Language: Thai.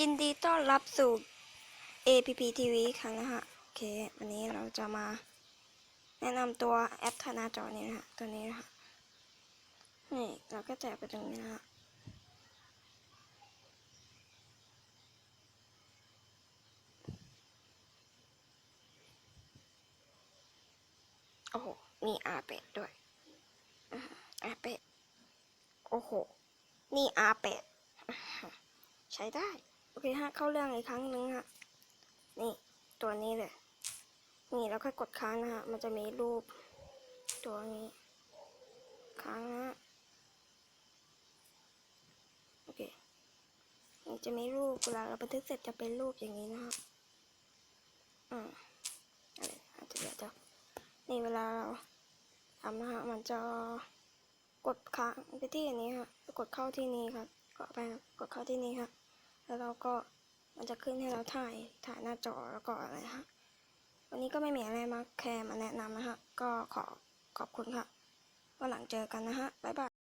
ยินดีต้อนรับสู่ APP TV ครั้งนะฮะ โอเค วันนี้เราจะมา แนะนำตัวแอปทานาจอนี้นะฮะ ตัวนี้นะฮะ นี่เราก็แจกไปตรงนี้นะฮะ โอ้โห มีอาเป็ดด้วย อาเป็ด โอ้โห นี่อาเป็ด ใช้ได้ อเคฮะเข้าเรื่องอีกครั้งหนึ่งฮะ นี่ตัวนี้เลย นี่แล้วก็กดค้างนะฮะ มันจะมีรูป ตัวนี้ ค้างฮะ โอเคมันจะมีรูปเวลาเราบันทึกเสร็จจะเป็นรูปอย่างนี้นะฮะอืมอะไรอาจจะเดี๋ยวจะนี่เวลาเราทำนะฮะ มันจะกดค้างไปที่อันนี้ค่ะกดเข้าที่นี้ครับกดไปกดเข้าที่นี้ครับ แล้วเราก็มันจะขึ้นให้เราถ่ายถ่ายหน้าจอแล้วก็อะไรฮะวันนี้ก็ไม่มีอะไรมาแคร์มาแนะนำนะฮะก็ขอขอบคุณค่ะวันหลังเจอกันนะฮะบ๊ายบาย